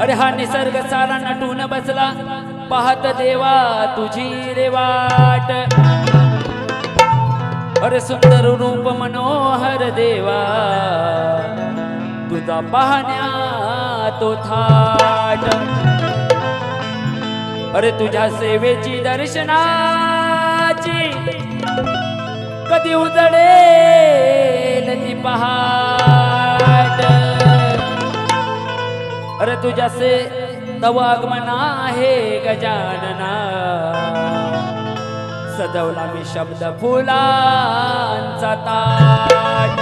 अरे हा निसर्ग सारा नटून बसला. पाहत देवा तुझी रे वाट. अरे सुंदर रूप मनोहर देवा. तुझा पाहण्या तो था थाट अरे तुझ्या सेवेची दर्शनाची कधी उजडेल ती पहाट. अरे तुझ्या से तव आगमन आहे गजानना. सजवला मी शब्द फुलांचा ताट.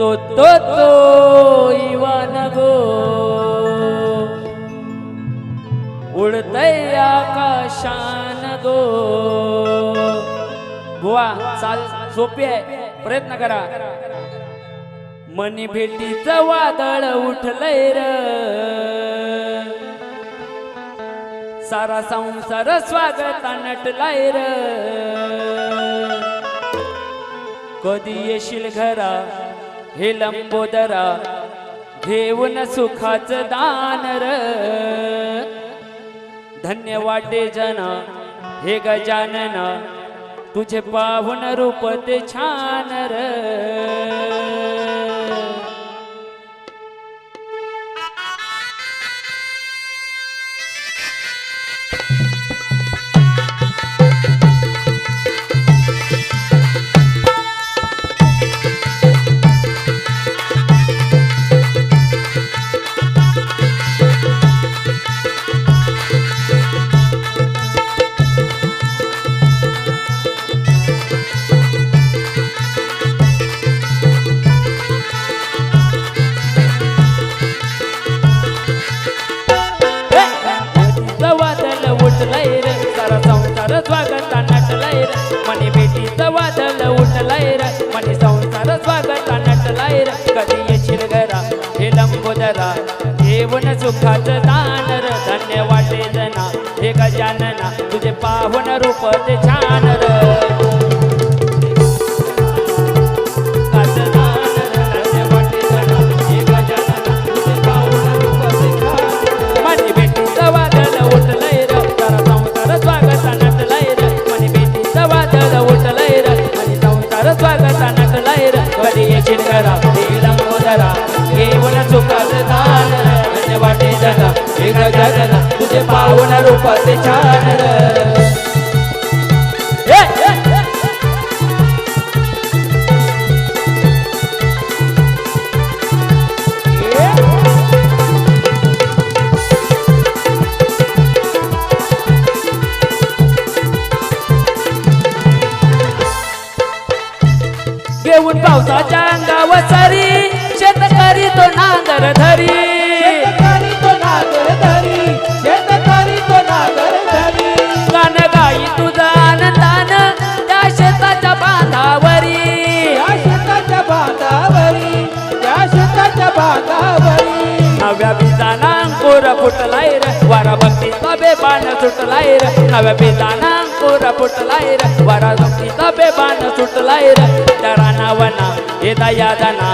तो तो तो इवान गो. उडतय आकाशान गो. बुवा चाल सोपी आहे. प्रयत्न करा. मनी भेटीचं वादळ उठलय र. सारा संसार स्वागत नटलाय र. कधी येशील घरा हे लंबोदरा घेऊन सुखाचं दान र. धन्य वाटे जना हे गजानन तुझे पाहून रूप ते छान स्वागत नटलाय रे. मनी बेटीचं वादळ उठलाय रे. मनी संसार स्वागत नटलाय रे. कधी येशील घरा? हे लंबोदरा. देवन सुखाचं दानर र. धन्य वाटे जना हे गजानना तुझे पाहुण रूप ते छान पावन छान घेऊन पावसाच्या अंगावर सरी शेतकरी तो नांगर धरी. सुटलाय रे. नव्या बीजाना अंकुर फुटलाय रे. वारा भक्तीचा बेबाण सुटलाय त्या रानावना हे दयादना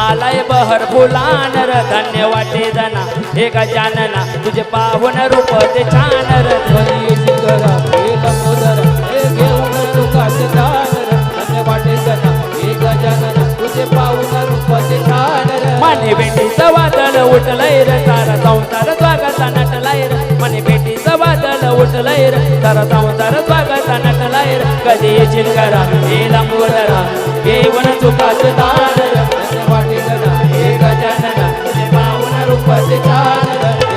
आलाय बहर फुलानर र. धन्य वाटे जना. हे गजानना तुझे पाहुन रूप ते छानर र. ध्वनी शिखरा हे लंबोदर हे घेऊन सुखाचे दान र. धन्य वाटे जना. हे गजानन तुझे पाहुन रूप ते छानर मनी बेटी सवादन उठलाय रे. सारा संसार स्वागत नटलाय रे. बेटी बेटीचं वादळ उठलंय रे? सारा संसार स्वागत नटलाय रे. कधी येशील घरा हे लंबोदरा केवळ सुखाचं दान रे. धन्य वाटे जना हे गजानन. तुझे पाऊन रूपाचे छान